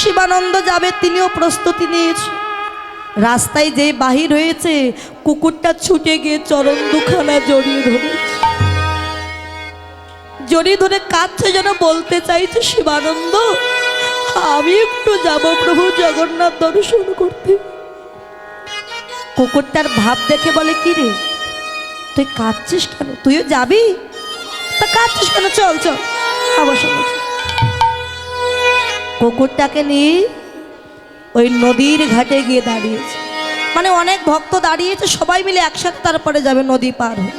শিবানন্দ যাবে, তিনিও প্রস্তুতি নিয়েছে। রাস্তায় যে বাহির হয়েছে কুকুরটা ছুটে গিয়ে চরণ দুখানা জড়িয়ে ধরেছে। জড়িয়ে ধরে কাছে যেন বলতে চাইছে, শিবানন্দ, আমি একটু যাব প্রভু জগন্নাথ দর্শন করতে। কুকুরটার ভাব দেখে বলে, কি রে, তুই কাঁদছিস কেন? তুইও যাবি? তা কাঁদছিস কেন? চল চল, আমার চল। কুকুরটাকে নিয়ে ওই নদীর ঘাটে গিয়ে দাঁড়িয়েছে। মানে অনেক ভক্ত দাঁড়িয়েছে, সবাই মিলে একসাথে তারপরে যাবে নদী পার হয়ে।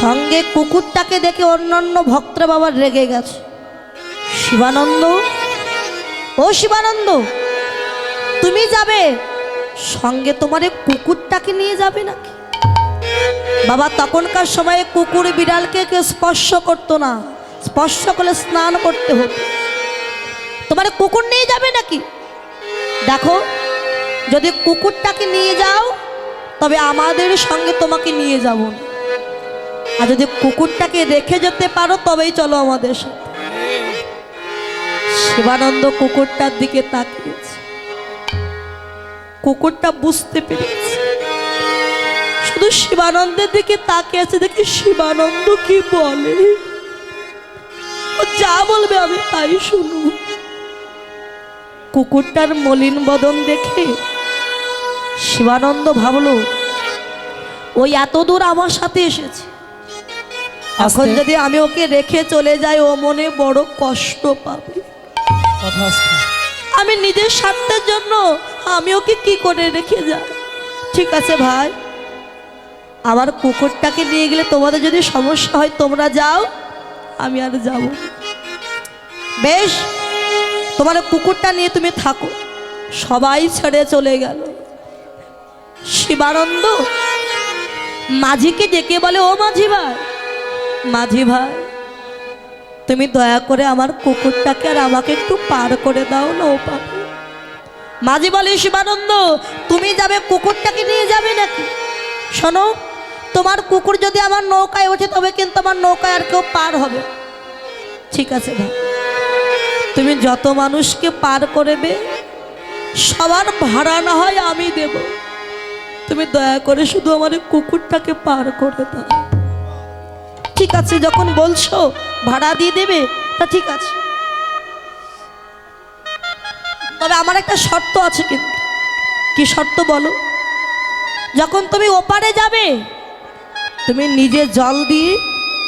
সঙ্গে কুকুরটাকে দেখে অন্যান্য ভক্তরা বাবার রেগে গেছে। শিবানন্দ, ও শিবানন্দ, তুমি যাবে? সঙ্গে তোমার কুকুরটাকে নিয়ে যাবে নাকি? বাবা, তখনকার সময়ে কুকুর বিড়ালকে কেউ স্পর্শ করতো না। স্পর্শ করলে স্নান করতে হতো। তোমার কুকুর নিয়ে যাবে নাকি? দেখো, যদি কুকুরটাকে নিয়ে যাও, তবে আমাদের সঙ্গে তোমাকে নিয়ে যাব। আর যদি কুকুরটাকে রেখে যেতে পারো, তবেই চলো আমাদের সাথে। শিবানন্দ কুকুরটার দিকে তাকিয়েছে। কুকুরটা বুঝতে পেরেছে। শুধু শিবানন্দের দিকে তাকিয়ে আছে দেখি শিবানন্দ কি বলে। যা বলবে আমি তাই শুনব কুকুরটার মলিন বদন দেখে শিবানন্দ ভাবল ওই এত দূর আমার সাথে এসেছে। এখন যদি আমি ওকে রেখে চলে যাই ও মনে বড় কষ্ট পাবে। আমি নিজের স্বার্থের জন্য আমি ওকে কি করে রেখে যাই? ঠিক আছে ভাই আমার কুকুরটাকে নিয়ে গেলে তোমাদের যদি সমস্যা হয় তোমরা যাও আমি আর যাব। বেশ তোমার কুকুরটা নিয়ে তুমি থাকো। সবাই ছেড়ে চলে গেল। শিবানন্দ মাঝিকে ডেকে বলে, ও মাঝি ভাই মাঝি ভাই তুমি দয়া করে আমার কুকুরটাকে আর আমাকে একটু পার করে দাও না ও পাবে মাঝি বলে, শিবানন্দ, তুমি যাবে, কুকুরটাকে নিয়ে যাবে নাকি? শোনো, তোমার কুকুর যদি আমার নৌকায় ওঠে, তবে কিন্তু আমার নৌকায় আর কেউ পার হবে ঠিক আছে, ভাই। তুমি যত মানুষকে পার করবে, সবার ভাড়া না হয় আমি দেব। তুমি দয়া করে শুধু আমার কুকুরটাকে পার করে দাও। ঠিক আছে, যখন বলছো ভাড়া দিয়ে দেবে, তা ঠিক আছে। তবে আমার একটা শর্ত আছে কিন্তু। কি শর্ত বলো? যখন তুমি ওপারে যাবে, তুমি নিজে জল দিয়ে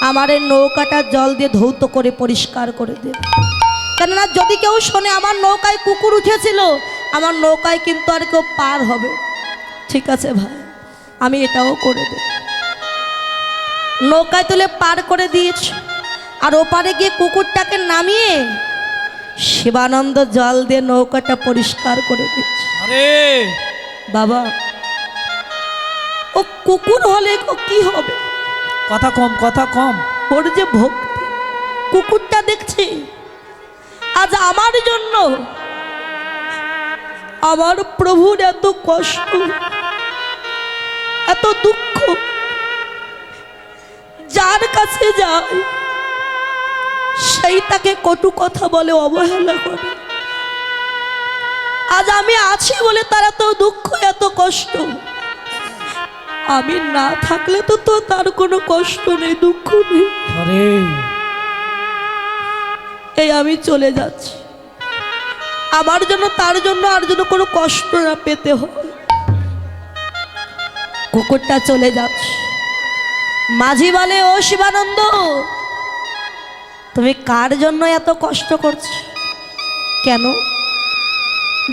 আমার নৌকাটা জল দিয়ে ধৌত করে পরিষ্কার করে দেবে। কেননা যদি কেউ শোনে আমার নৌকায় কুকুর উঠেছিল আমার নৌকায় কিন্তু আর কেউ পার হবে। ঠিক আছে ভাই আমি এটাও করে দেব। নৌকায় তুলে পার করে দিয়েছি। আর ওপারে গিয়ে কুকুরটাকে নামিয়ে শিবানন্দ জল দিয়ে নৌকাটা পরিষ্কার করে দিচ্ছে বাবা ও কুকুর হলে কি হবে? কথা কম কথা কম। ওর যে ভক্তি কুকুরটা দেখছি। আজ আমার জন্য আমার প্রভুর এত কষ্ট, এত দুঃখ। যার কাছে যায় সেই তাকে কটু কথা বলে, অবহেলা করে। আজ আমি আছি বলে তার এত দুঃখ, এত কষ্ট। আমি না থাকলে তো তো তার কোনো কষ্ট নেই, দুঃখ নেই। এই আমি চলে যাচ্ছি। আমার জন্য, তার জন্য আর জন্য কোনো কষ্ট না পেতে হয়। কুকুরটা চলে যাচ্ছে। মাঝি বলে, ও শিবানন্দ, তুমি কার জন্য এত কষ্ট করছ? কেন?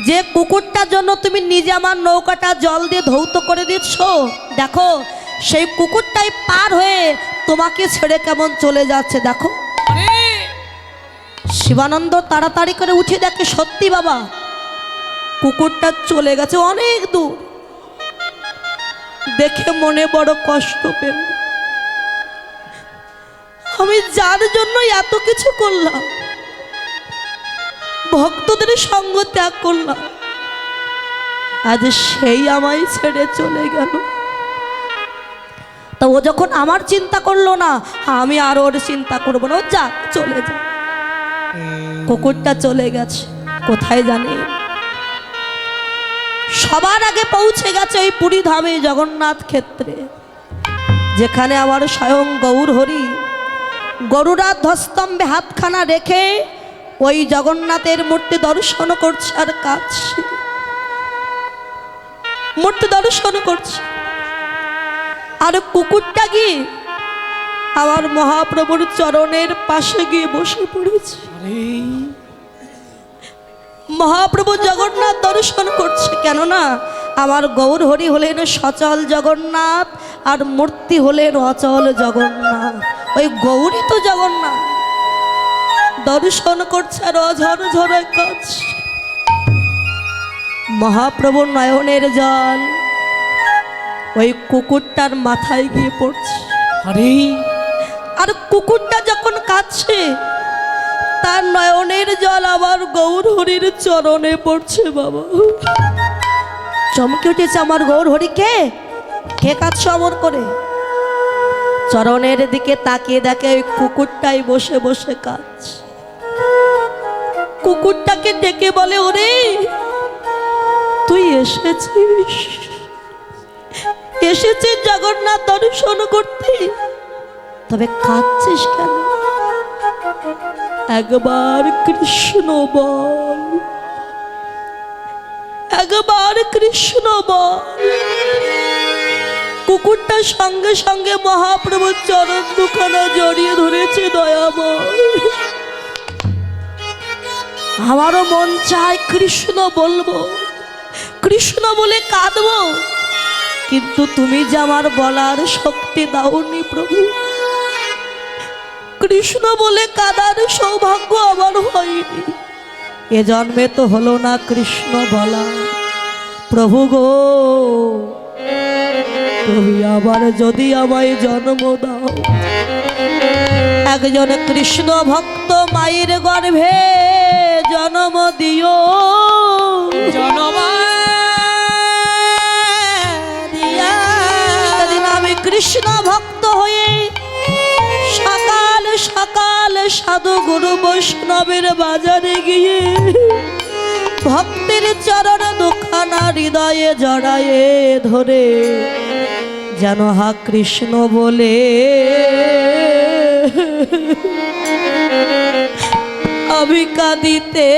যে কুকুরটার জন্য তুমি নিজে আমার নৌকাটা জল দিয়ে ধৌত করে দিচ্ছ, দেখো, সেই কুকুরটাই পার হয়ে তোমাকে ছেড়ে কেমন চলে যাচ্ছে, দেখো। শিবানন্দ তাড়াতাড়ি করে উঠে দেখে, সত্যি বাবা, কুকুরটা চলে গেছে অনেক দূর। দেখে মনে বড় কষ্ট পেল। আমি যার জন্য এত কিছু করলাম, ভক্তদের সঙ্গ ত্যাগ করলাম, আজ সেই আমায় ছেড়ে চলে গেল। তা ও যখন আমার চিন্তা করল না, আমি আর ওর চিন্তা করব না, ও যাক, চলে যা কুকুরটা চলে গেছে। কোথায় জানি? সবার আগে পৌঁছে গেছে ওই পুরী ধামে জগন্নাথ ক্ষেত্রে, যেখানে আমার স্বয়ং গৌর হরি গরুরা ধস্তম্ভে হাতখানা রেখে ওই জগন্নাথের মূর্তি দর্শন করছে আর কাছে মূর্তি দর্শন করছে। আর কুকুরটা গিয়ে আমার মহাপ্রভুর চরণের পাশে গিয়ে বসে পড়েছে। মহাপ্রভু জগন্নাথ দর্শন করছে কেননা আমার গৌর হরি হলেন সচল জগন্নাথ আর মূর্তি হলেন অচল জগন্নাথ। ওই গৌরী তো জগন্নাথ। দর্শন করছে আর অঝর ঝরে কাজ মহাপ্রভুর নয়নের জল ওই কুকুরটার মাথায় গিয়ে পড়ছে। আরে। আর কুকুরটা যখন কাঁদছে, তার নয়নের জল আবার গৌর হরির চরণে পড়ছে, বাবা। চমকে উঠেছে আমার গৌর হরিকে কে কাঁদছে অমর করে? চরণের দিকে তাকিয়ে দেখে ওই কুকুরটাই বসে বসে কাঁদছে। কুকুরটাকে ডেকে বলে, ওরে, তুই এসেছিস। এসেছিস জগন্নাথ দর্শন করতে? তবে কাঁদছিস কেন? একবার কৃষ্ণ বল। একবার কৃষ্ণ বল। কুকুরটা সঙ্গে সঙ্গে মহাপ্রভুর চরণ দুখানা জড়িয়ে ধরেছে দয়াময়। আমারও মন চায় কৃষ্ণ বলব। কৃষ্ণ বলে কাঁদবো। কিন্তু তুমি যে আমার বলার শক্তি দাওনি প্রভু। কৃষ্ণ বলে কাদার সৌভাগ্য আমার হয়নি। এ জন্মে তো হলো না কৃষ্ণ বলা। প্রভু গো তুমি আবার যদি আমায় জন্ম দাও। একজন কৃষ্ণ ভক্ত মায়ের গর্ভে জন্ম দিও। জনমা আমি কৃষ্ণ ভক্ত সাধু গুরু বৈষ্ণবের বাজারে গিয়ে ভক্তের চরণ দুখানা হৃদয়ে জড়ায়ে ধরে, যেন হা কৃষ্ণ বলে আমি কাঁদিতে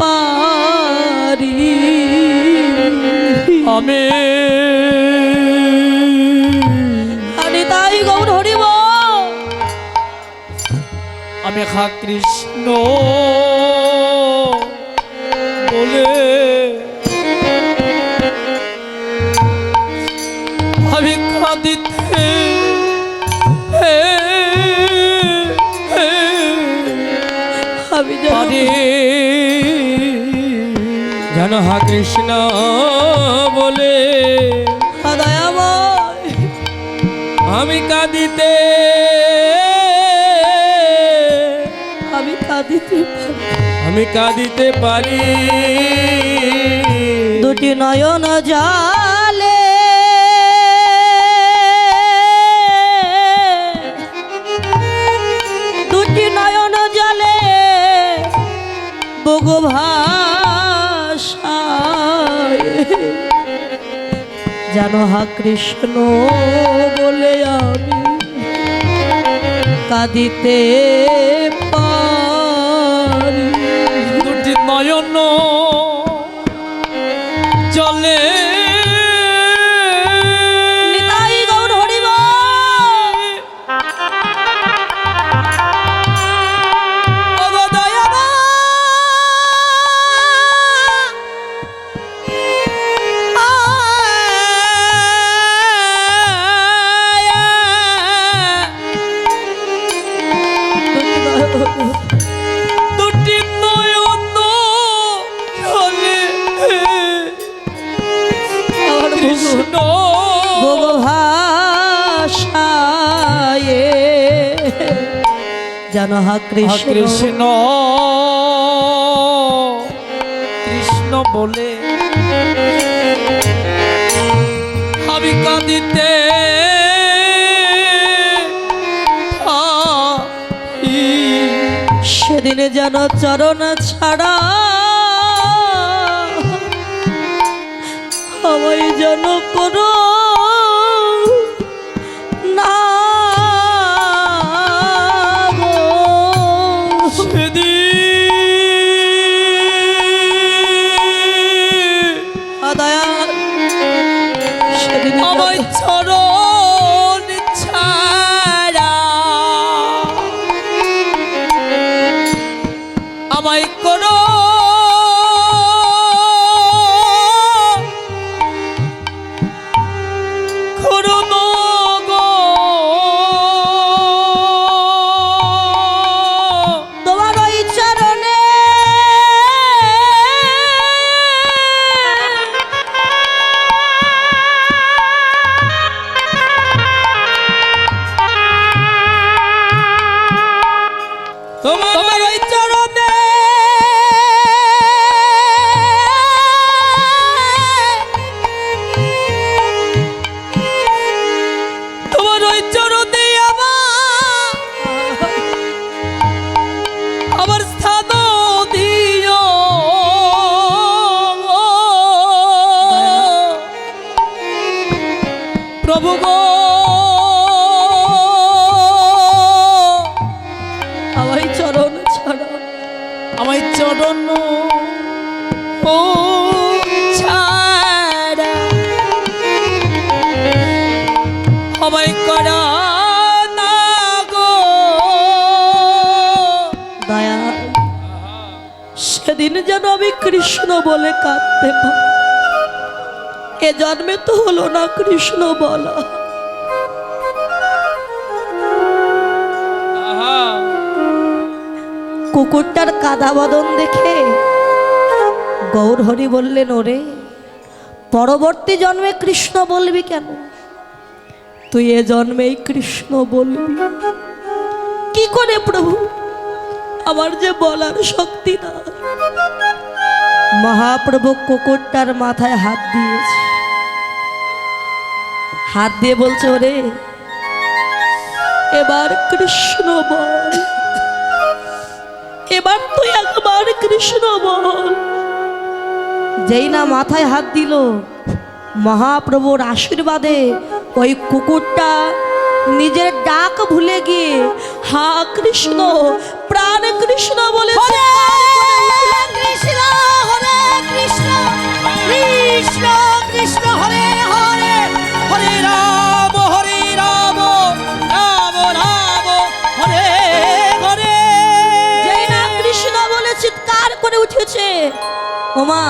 পারি। আমি আমি খা কৃষ্ণ বলে। আমি কাঁদিতে আমি পারি যেন হা কৃষ্ণ বলে আমি কাঁদিতে। আমি কাঁদিতে পারি। দুটি নয়ন জালে। দুটি নয়ন জালে বগু জানো হা কৃষ্ণ বলে আমি কাঁদিতে পারি হা কৃষ্ণ। কৃষ্ণ। কৃষ্ণ বলে আমি কাঁদিতে সেদিনে যেন চরণ ছাড়া। আমায় যেন সেদিন যেন আমি কৃষ্ণ বলে কাঁদতে পারি। এ জন্মে তো হলো না কৃষ্ণ বলা। কুকুরটার কাদা বদন দেখে গৌরহরি বললেন ওরে পরবর্তী জন্মে কৃষ্ণ বলবি কেন? তুই এ জন্মেই কৃষ্ণ বলবি। কি করে প্রভু? আমার যে বলার শক্তি না। মহাপ্রভু কুকুরটার মাথায় হাত দিয়েছে। হাত দিয়ে বলছে, ওরে, এবার কৃষ্ণ বল। এবার তুই একবার কৃষ্ণ বল। যেই না মাথায় হাত দিল, মহাপ্রভুর আশীর্বাদে ওই কুকুরটা নিজের ডাক ভুলে গিয়ে, হা, কৃষ্ণ প্রাণ কৃষ্ণ বলে কৃষ্ণ হরে কৃষ্ণ কৃষ্ণ কৃষ্ণ হরে হরে। হরে রাম হরে রাম রাম রাম হরে হরে। যেই না কৃষ্ণ বলে চিৎকার করে উঠেছে ওমা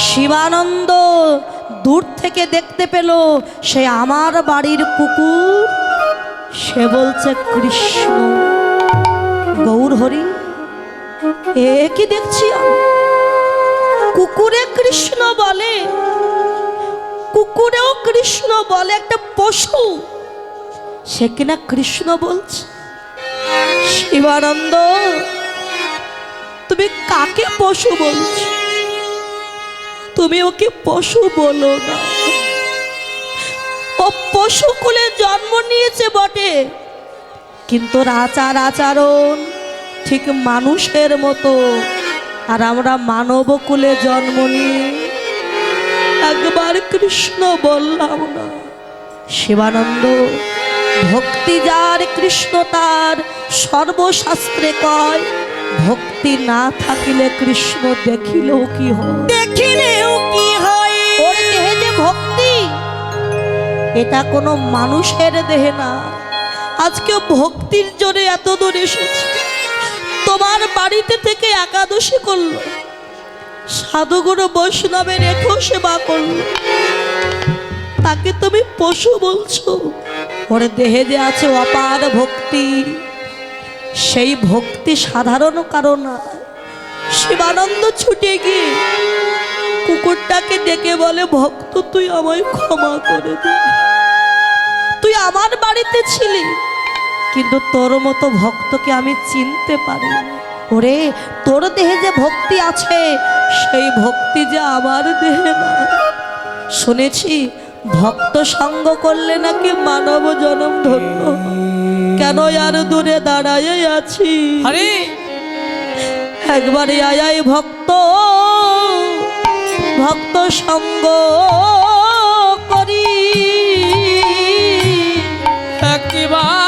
শিবানন্দ দূর থেকে দেখতে পেল সে আমার বাড়ির কুকুর সে বলছে কৃষ্ণ গৌর হরি, এ কি দেখছি কুকুরে কৃষ্ণ বলে, কুকুরেও কৃষ্ণ বলে একটা পশু। সে কিনা কৃষ্ণ বলছে? শিবানন্দ, তুমি কাকে পশু বলছো? তুমি ওকে পশু বলো না। ও পশু কুলে জন্ম নিয়েছে বটে। কিন্তু আচার আচরণ ঠিক মানুষের মতো। আর আমরা মানব কুলে জন্ম নিয়ে একবার কৃষ্ণ বললাম না। শিবানন্দ ভক্তি যার কৃষ্ণ তার সর্বশাস্ত্রে কয় ভক্তি না থাকিলে কৃষ্ণ দেখিলেও কি হয়? দেখিলেও কি হয়? ওর দেহে যে ভক্তি এটা কোনো মানুষের দেহে না। আজকে ভক্তির জোরে এত দূর এসেছে। তোমার বাড়িতে থেকে একাদশী করল। সাধুগুরু বৈষ্ণবের রেখেও সেবা করল। তাকে তুমি পশু বলছো। ওর দেহে যে আছে অপার ভক্তি। সেই ভক্তি সাধারণ কারণ। শিবানন্দ ছুটে গিয়ে কুকুরটাকে ডেকে বলে, ভক্ত, তুই আমায় ক্ষমা করে দে। তুই আমার বাড়িতে ছিলি। কিন্তু তোর মতো ভক্তকে আমি চিনতে পারি ওরে তোর দেহে যে ভক্তি আছে সেই ভক্তি যে আমার দেহে না। শুনেছি ভক্ত সঙ্গ করলে নাকি মানব জনম ধন্য। কেন আর দূরে দাঁড়াইয়ে আছি? একবার আয়াই ভক্ত। ভক্ত সঙ্গ করি। একবার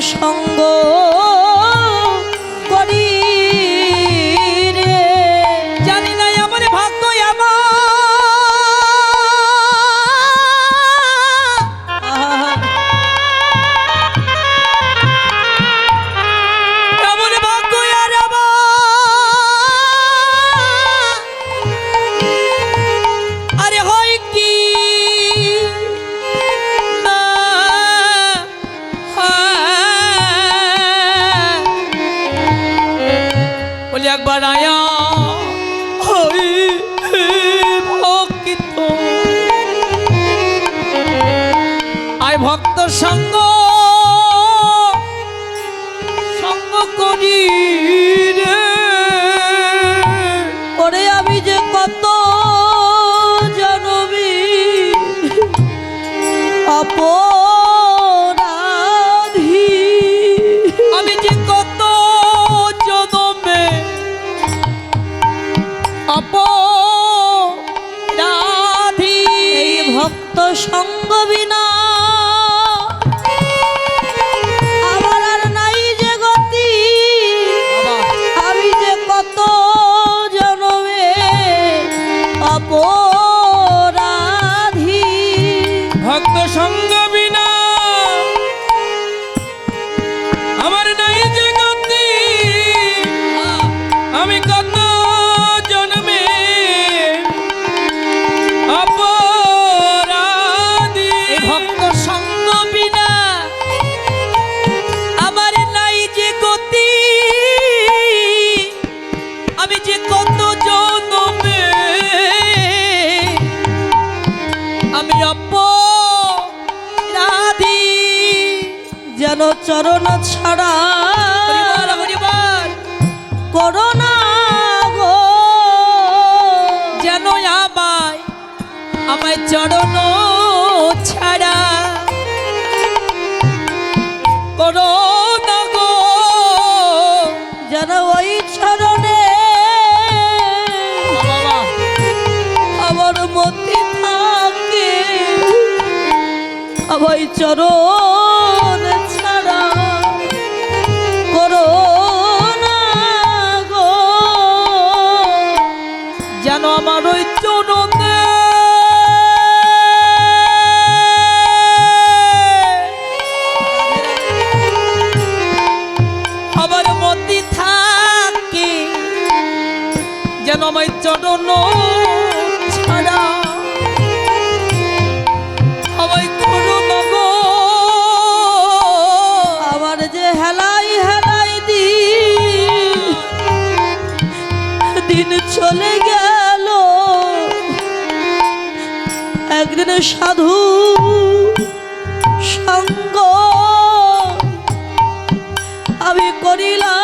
伤过 সঙ্গ বিনা কারও চরণ ছাড়া করোনা যেন আমায় আমায় চরণ ছাড়া। সঙ্গ আমি করিলাম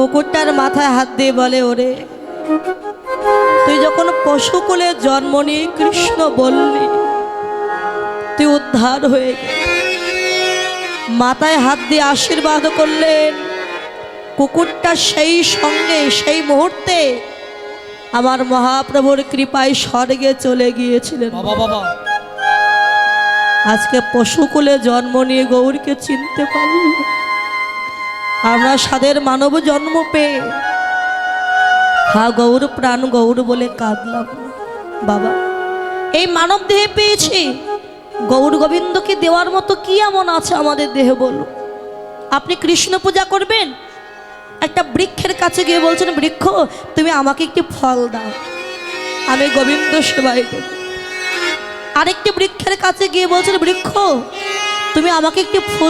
কুকুরটার মাথায় হাত দিয়ে বলে ওরে তুই যখন পশুকুলে জন্ম নিয়ে কৃষ্ণ বললি তুই উদ্ধার হয়ে গেলি। মাথায় হাত দিয়ে আশীর্বাদ করলেন। কুকুরটা সেই সঙ্গে সেই মুহূর্তে আমার মহাপ্রভুর কৃপায় স্বর্গে চলে গিয়েছিলেন। আজকে পশুকুলে জন্ম নিয়ে গৌরকে চিনতে পারল আমরা সাদের মানব জন্ম পেয়ে। হা, গৌর প্রাণ, গৌর বলে কাঁদলাম। বাবা, এই মানব দেহে পেয়েছি। গৌর গোবিন্দকে দেওয়ার মতো কি এমন আছে আমাদের দেহে বলুন আপনি কৃষ্ণ পূজা করবেন? একটা বৃক্ষের কাছে গিয়ে বলছেন, বৃক্ষ, তুমি আমাকে একটি ফল দাও। আমি গোবিন্দ সেবাই দেব। আরেকটি বৃক্ষের কাছে গিয়ে বলছেন, বৃক্ষ, তুমি আমাকে একটি ফুল